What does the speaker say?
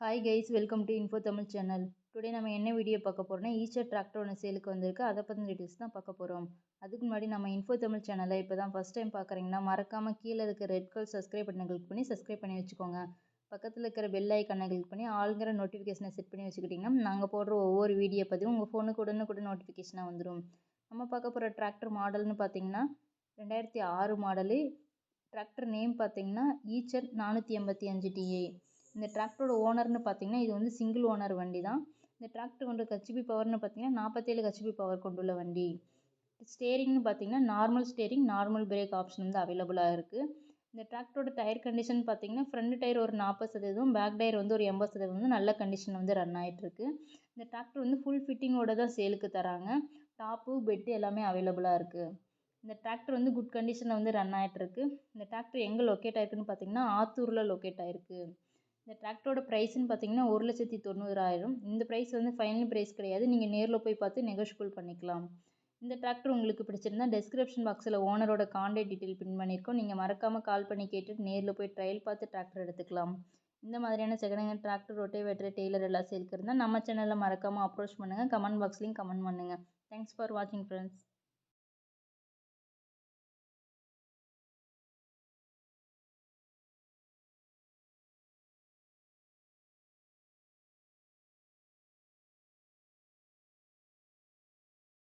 Hi guys welcome to info Tamil channel today நம்ம என்ன video பார்க்க போகிறோம்னா ஈச்சர் டிராக்டர் ஒன்று சேலுக்கு வந்திருக்கு. அதை பற்றின டீட்டெயில்ஸ் தான் பார்க்க போகிறோம் அதுக்கு முன்னாடி நம்ம இன்ஃபோ தமிழ் சேனலை இப்போ தான் ஃபஸ்ட் டைம் பார்க்குறீங்கன்னா மறக்காமல் கீழே இருக்கிற ரெட் கலர் சப்ஸ்கிரைப் பட்டனை கிளிக் பண்ணி சப்ஸ்கிரைப் பண்ணி வச்சுக்கோங்க. பக்கத்தில் இருக்கிற பெல் ஐக்கனை கிளிக் பண்ணி ஆளுங்கிற நோட்டிஃபிகேஷனை செட் பண்ணி வச்சுக்கிட்டிங்கன்னா நாங்கள் போடுற ஒவ்வொரு வீடியோ பதிவும் உங்கள் ஃபோனுக்கு கூட நோட்டிஃபிகேஷனாக வந்துடும் நம்ம பார்க்க போகிற டிராக்டர் மாடல்னு பார்த்தீங்கன்னா ரெண்டாயிரத்தி ஆறு மாடலு டிராக்டர் நேம் பார்த்தீங்கன்னா ஈச்சர் நானூற்றி எண்பத்தி அஞ்சு டிஏ இந்த டிராக்டரோட ஓனர்னு பார்த்தீங்கன்னா இது வந்து சிங்கிள் ஓனர் வண்டி தான். இந்த டிராக்டர் கொண்ட ஹெச்பி பவர்னு பார்த்தீங்கன்னா நாற்பத்தேழு ஹெச்பி பவர் கொண்டுள்ள வண்டி. ஸ்டேரிங்னு பார்த்தீங்கன்னா normal steering normal brake option வந்து அவைலபிளாக இருக்குது இந்த டிராக்டரோட டயர் கண்டிஷன் பார்த்தீங்கன்னா ஃப்ரண்ட் டயர் ஒரு நாற்பது சதவீதம் பேக் டயர் வந்து ஒரு எண்பது சதவீதம் வந்து நல்ல கண்டிஷன் வந்து ரன் ஆகிட்டுருக்கு இந்த டிராக்டர் வந்து ஃபுல் ஃபிட்டிங்கோட தான் சேலுக்கு தராங்க. டாப்பு பெட்டு எல்லாமே அவைலபிளாக இருக்குது இந்த டிராக்டர் வந்து குட் கண்டிஷனில் வந்து ரன் ஆகிட்டுருக்கு இந்த டிராக்டர் எங்கே லொக்கேட் ஆயிருக்குன்னு பார்த்தீங்கன்னா ஆத்தூரில் லொக்கேட் ஆயிருக்கு. இந்த டிராக்டரோட ப்ரைஸ்னு பார்த்தீங்கன்னா ஒரு லட்சத்தி தொண்ணூறாயிரம். இந்த ப்ரைஸ் வந்து ஃபைனல் ப்ரைஸ் கிடையாது. நீங்கள் நேரில் போய் பார்த்து நெகோஷியபிள் பண்ணிக்கலாம். இந்த டிராக்டர் உங்களுக்கு பிடிச்சிருந்தா டெஸ்கிரிப்ஷன் பாக்ஸில் ஓனரோட கான்டாக்ட் டீட்டெயில் பின் பண்ணியிருக்கோம் நீங்கள் மறக்காமல் கால் பண்ணி கேட்டுட்டு நேரில் போய் ட்ரையல் பார்த்து டிராக்டர் எடுத்துக்கலாம். இந்த மாதிரியான second hand tractor rotavator trailer எல்லாம் சேர்க்கு இருந்தால் நம்ம சேனலில் மறக்காமல் அப்ரோச் பண்ணுங்கள் கமெண்ட் பாக்ஸ்லேயும் கமெண்ட் பண்ணுங்கள் தேங்க்ஸ் ஃபார் வாட்சிங் ஃப்ரெண்ட்ஸ்